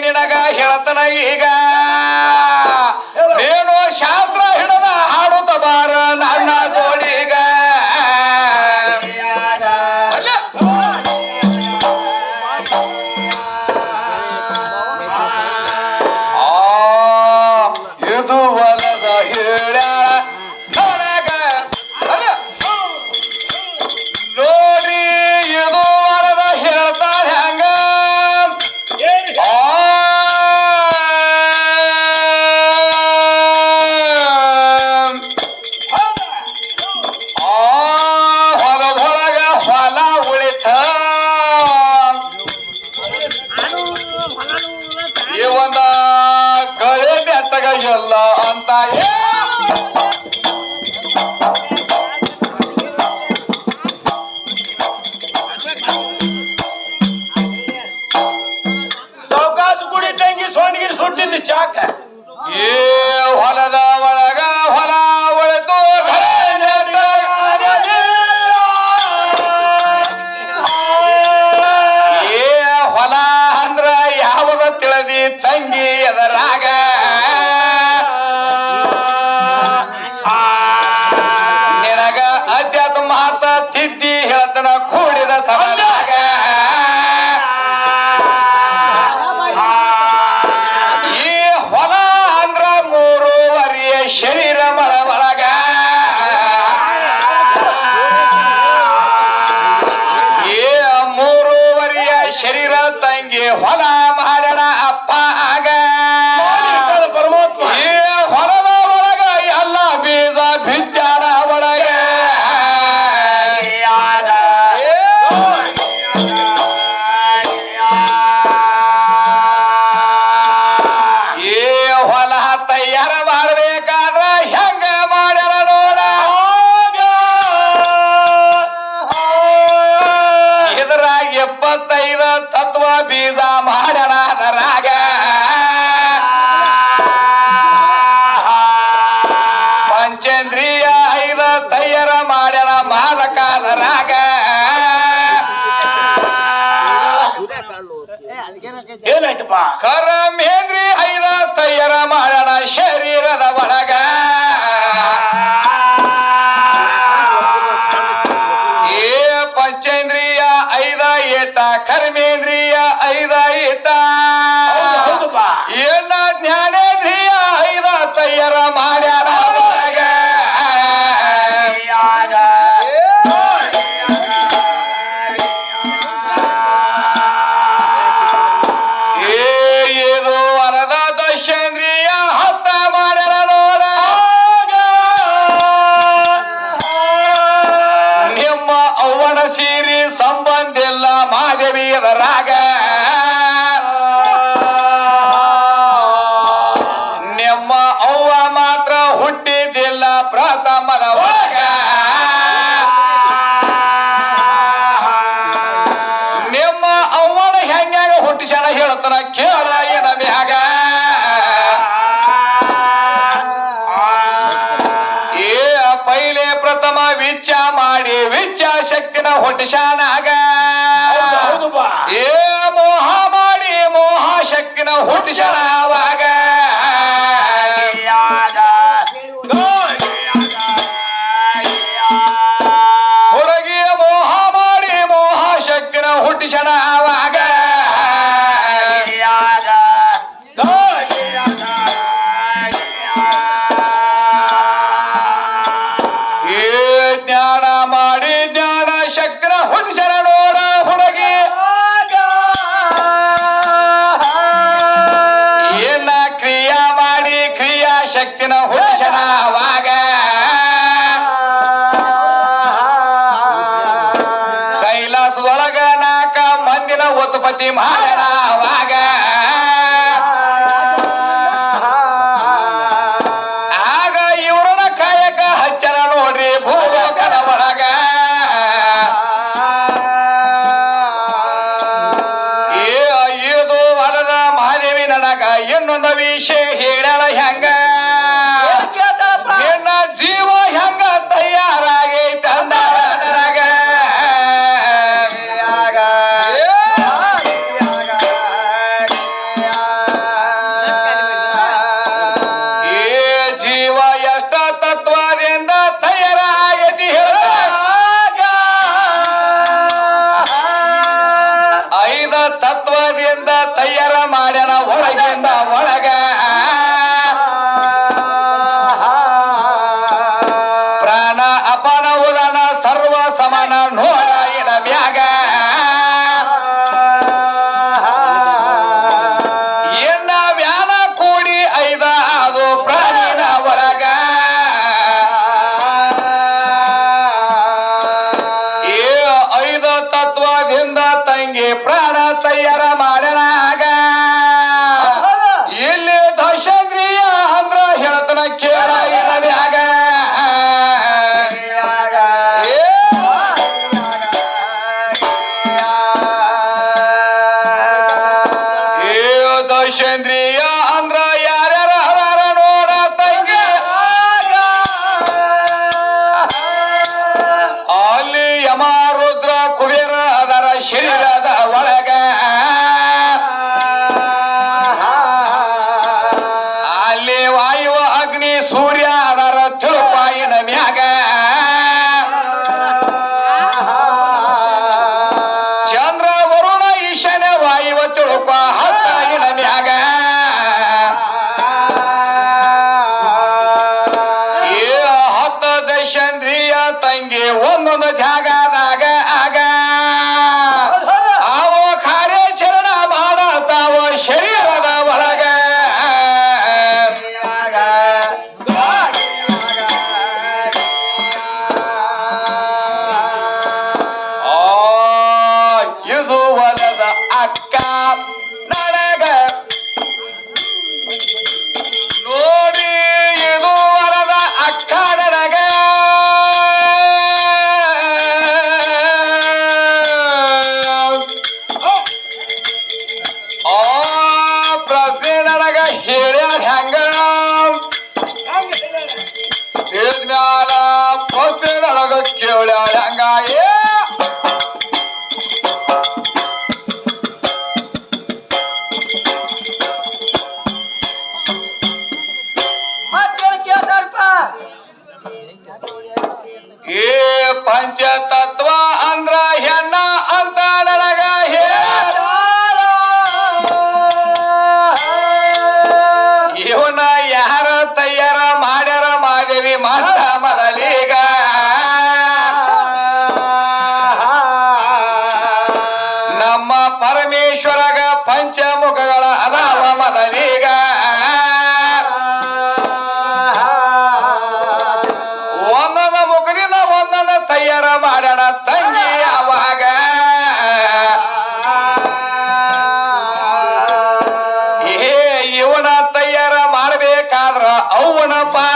ನಿನಗ ಹೇಳತನ ಈಗ. ಕರ ಮೇದ್ರಿ ಹೈದ ತಯ್ಯರ ಮಾಡಣ ಶರೀರದ ಒಳ. ವಿಚ ಮಾಡಿ ವಿಚ ಶಕ್ತಿನ ಹುಟ್ಟಿಸಾನಾಗ ಏ ಮೋಹ ಮಾಡಿ ಮೋಹ ಶಕ್ತಿನ ಹುಟ್ಟಿಸನಾವ name. ತಯಾರ ಮಾಡನಾಗ. ಇಲ್ಲಿ ದಶಗ್ರಿಯ ಅಂದ್ರ ಹೇಳ್ತನ ಕೇಳ ಇರಲಾಗ ಏ. one on the tower. पंचतत्व ಅವ್ವನ ಪಾ